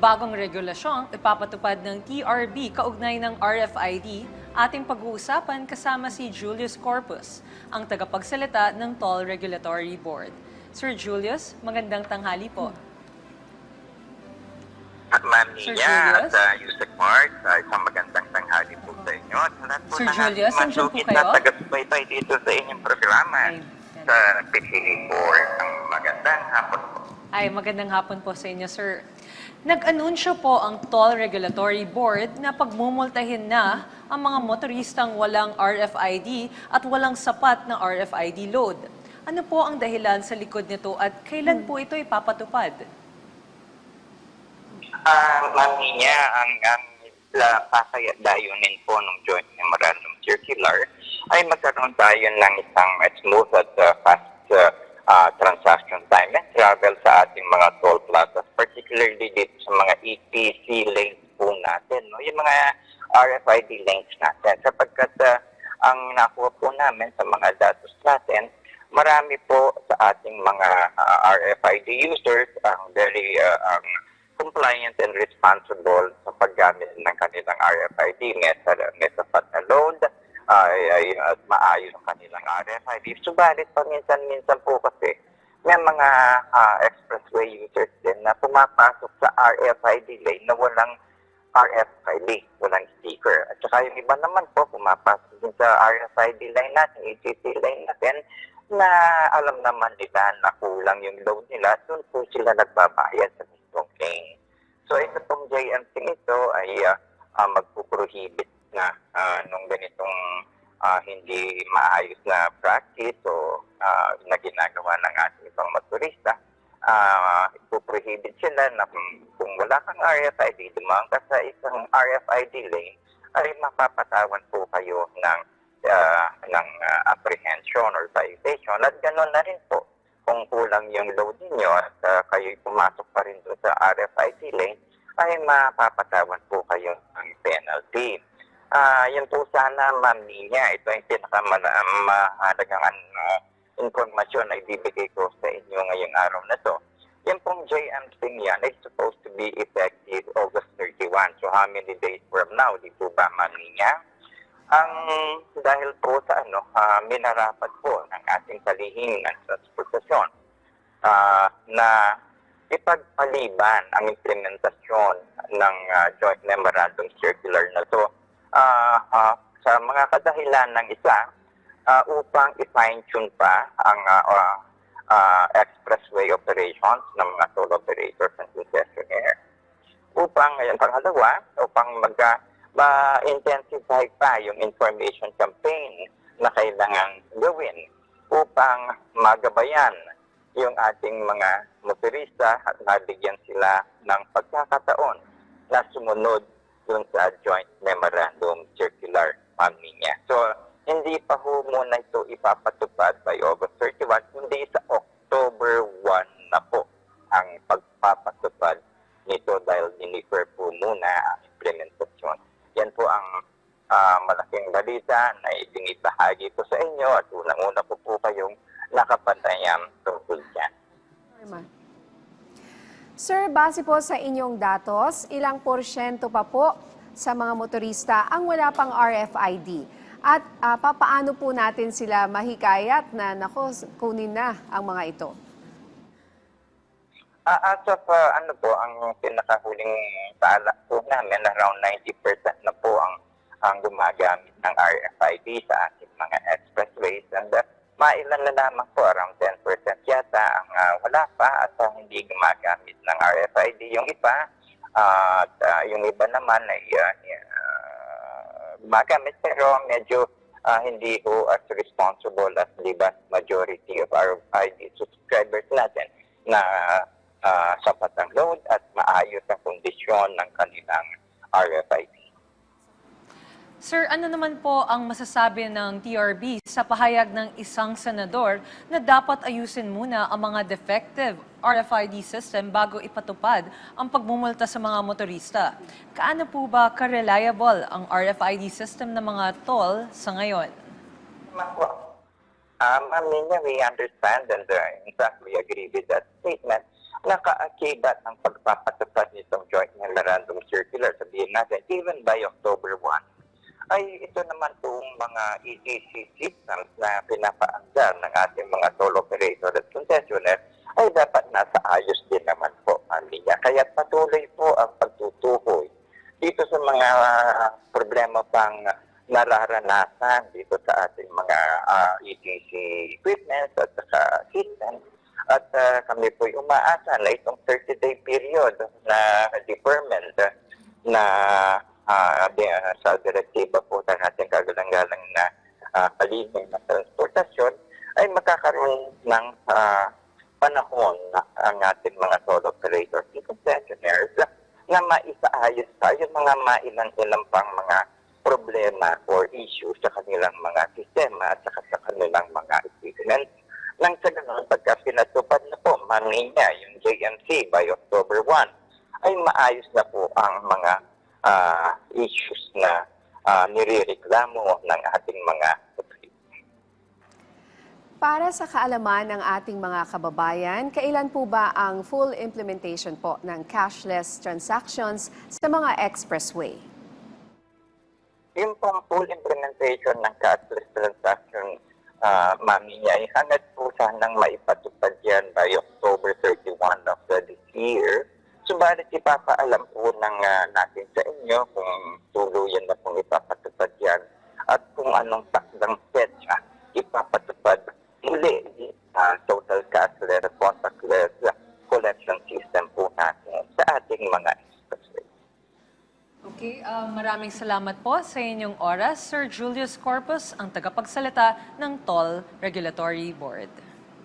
Bagong regulasyong ipapatupad ng TRB kaugnay ng RFID, ating pag-uusapan kasama si Julius Corpus, ang tagapagsalita ng Toll Regulatory Board. Sir Julius, magandang tanghali po. At Ma'am Nia at uh, Yusek Mark, uh, isang magandang tanghali po sa inyo. At lahat po Sir ng Julius, masugid kayo? na taga-subaybay dito sa inyong programa Ay, sa PCD4. Ang magandang hapon po. Ay, magandang hapon po sa inyo, sir. Nag-anunsyo po ang Toll Regulatory Board na pagmumultahin na ang mga motoristang walang RFID at walang sapat na RFID load. Ano po ang dahilan sa likod nito at kailan po ito ipapatupad? Ah, Ma'am Nia, ang, ang la, pakaya dayunin po ng Joint Memorandum Circular ay magkaroon tayo ng isang uh, smooth at uh, fast uh, uh, transaction time and travel sa ating mga toll plazas, particularly dito sa mga EPC lanes po natin, no? yung mga RFID lanes natin. Sapagkat uh, ang nakuha po namin sa mga datos natin, marami po sa ating mga uh, RFID users ang very uh, ang compliant and responsible sa paggamit ng kanilang RFID. May, sa- may sapat na load, ay, ay, at maayos ang kanilang RFID. Subalit paminsan-minsan po kasi may mga ah, expressway users din na pumapasok sa RFID lane na walang RFID, walang sticker. At saka yung iba naman po, pumapasok din sa RFID line natin, ETC line natin, na alam naman nila na kulang yung load nila, doon po sila nagbabayad sa mismong lane. So ito pong JMC ito ay uh, uh, magpuprohibit na ah, nung ganitong ah, hindi maayos na practice o ah, na ginagawa ng ating ibang motorista. Uh, ipoprohibit sila na kung, wala kang RFID, dumang ka sa isang RFID lane, ay mapapatawan po kayo ng ah, ng ah, apprehension or citation. At ganoon na rin po kung kulang yung load ninyo at uh, kayo'y pumasok pa rin doon sa RFID lane, ay mapapatawan po kayo ng penalty. Ah, yun po sana, Ma'am Nina, ito yung pinakamahalagang uh, informasyon na ibibigay ko sa inyo ngayong araw na to. Yung pong JMC niyan is supposed to be effective August 31. So how many days from now, di po ba, Ma'am Nina? Ang dahil po sa ano, ah, minarapat po ng ating kalihing ng transportasyon ah, na ipagpaliban ang implementasyon ng ah, Joint Memorandum Circular na to ah, ah, kadahilan ng isa ah, upang i-fine-tune pa ang ah, ah, ah, expressway operations ng mga toll operators and concessionaire upang, ngayon pangalawa, upang mag ma-intensify pa yung information campaign na kailangan gawin upang magabayan yung ating mga motorista at mabigyan sila ng pagkakataon na sumunod dun sa Joint Memorandum Circular Pamilya. So, hindi pa ho muna ito ipapatupad by August 31, kundi sa October 1 na po ang pagpapatupad nito dahil dinifer po muna ang implementasyon. Yan po ang ah, malaking balita na ibinibahagi ko sa inyo at unang-una po po kayong nakapantayang tungkol dyan. Sir, base po sa inyong datos, ilang porsyento pa po sa mga motorista ang wala pang RFID? At ah, papaano po natin sila mahikayat na nako, kunin na ang mga ito? Uh, as of uh, ano po, ang pinakahuling tala po namin, around 90% na po ang ang gumagamit ng RFID sa ating mga expressways. And uh, mailan na lamang po, around 10% yata ang uh, wala pa at uh, hindi gumagamit ng RFID. Yung iba, uh, at uh, yung iba naman ay uh, uh, gumagamit pero medyo uh, hindi po as responsible as the vast majority of our RFID subscribers natin na ah, sapat ang load at maayos ang kondisyon ng kanilang RFID. Sir, ano naman po ang masasabi ng TRB sa pahayag ng isang senador na dapat ayusin muna ang mga defective RFID system bago ipatupad ang pagmumulta sa mga motorista? Kaano po ba ka-reliable ang RFID system ng mga toll sa ngayon? Um, Ma'am Nina, we understand and uh, in fact we agree with that statement na kaakibat ng pagpapatupad nitong Joint memorandum circular, sabihin natin, even by October 1, ay ito naman pong mga ETC systems na pinapaandar ng ating mga toll operator at concessionaire ay dapat nasa ayos din naman po ang linya. Kaya patuloy po ang pagtutukoy dito sa mga problema pang nararanasan dito sa ating mga ah, ETC equipment at saka systems. At ah, kami po umaasa na itong 30-day period na deferment ah, na ah, ah, sa direktiba po ng ating kagalang-galang na uh, kalibing na transportasyon ay magkakaroon ng ah, panahon na ang ating mga toll operators and concessionaires na maisaayos pa yung mga mailang-ilang pang mga problema or issues sa kanilang mga sistema at saka sa kanilang mga equipment. Nang sa ganun, pagka pinatupad na po, maninya yung JMC by October 1, ay maayos na po ang mga ah, issues na ah, nirereklamo ng ating mga Para sa kaalaman ng ating mga kababayan, kailan po ba ang full implementation po ng cashless transactions sa mga expressway? yung pong full implementation ng cashless transaction, uh, mami niya, ay hangad po sanang maipatupad yan by October 31 of this year. Subalit ipapaalam po ng ah, natin sa inyo kung tuluyan na pong ipapatupad yan at kung anong takdang petsa ipapatupad muli ang total cashless contactless collection system po natin sa ating mga expressway. Okay, ah, maraming salamat po sa inyong oras. Sir Julius Corpus, ang tagapagsalita ng Toll Regulatory Board.